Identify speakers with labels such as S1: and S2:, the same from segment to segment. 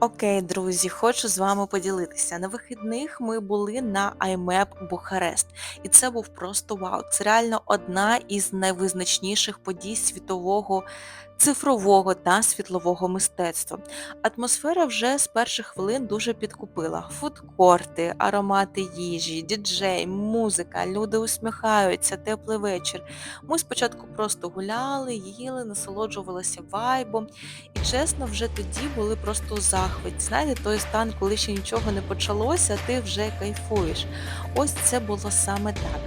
S1: Окей, друзі, хочу з вами поділитися. На вихідних ми були на IMAP Бухарест, і це був просто вау. Це реально одна із найвизначніших подій світового цифрового та світлового мистецтва. Атмосфера вже з перших хвилин дуже підкупила. Фудкорти, аромати їжі, діджей, музика, люди усміхаються, теплий вечір. Ми спочатку просто гуляли, їли, насолоджувалися вайбом. І чесно, вже тоді були просто у захваті. Знаєте, той стан, коли ще нічого не почалося, ти вже кайфуєш. Ось це було саме так.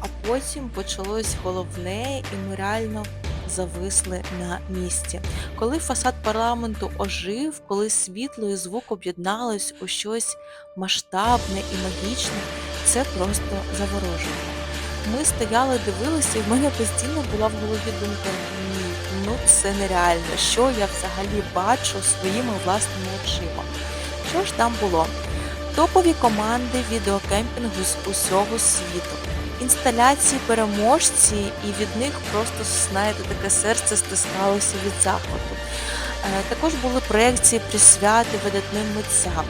S1: А потім почалось головне, і ми реально зависли на місці. Коли фасад парламенту ожив, коли світло і звук об'єднались у щось масштабне і магічне, це просто заворожувало. Ми стояли, дивилися, і в мене постійно була в голові думка: ні, ну це нереально, що я взагалі бачу своїми власними очима. Що ж там було? Топові команди відеокемпінгу з усього світу. Інсталяції переможці, і від них просто, знаєте, таке серце стискалося від захвату. Е, Також були проекції присвяти видатним митцям.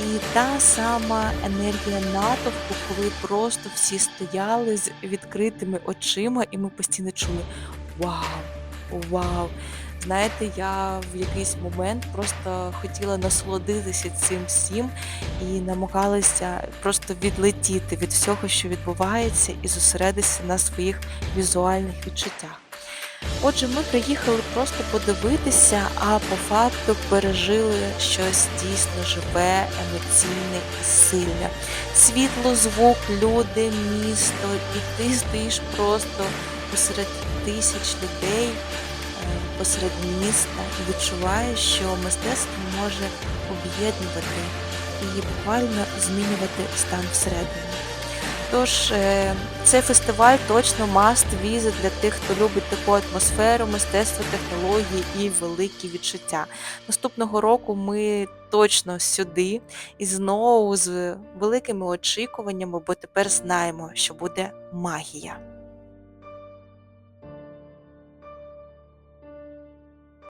S1: І та сама енергія натовпу, коли просто всі стояли з відкритими очима, і ми постійно чули Вау! Вау! Знаєте, я в якийсь момент просто хотіла насолодитися цим всім і намагалася просто відлетіти від всього, що відбувається, і зосередитися на своїх візуальних відчуттях. Отже, ми приїхали просто подивитися, а по факту пережили щось дійсно живе, емоційне і сильне. Світло, звук, люди, місто, і ти стоїш просто посеред тисяч людей, посеред міста і відчуваєш, що мистецтво може об'єднувати і буквально змінювати стан всередині. Тож е, цей фестиваль точно must visit для тих, хто любить таку атмосферу, мистецтво, технології і великі відчуття. Наступного року ми точно сюди і знову з великими очікуваннями, бо тепер знаємо, що буде магія.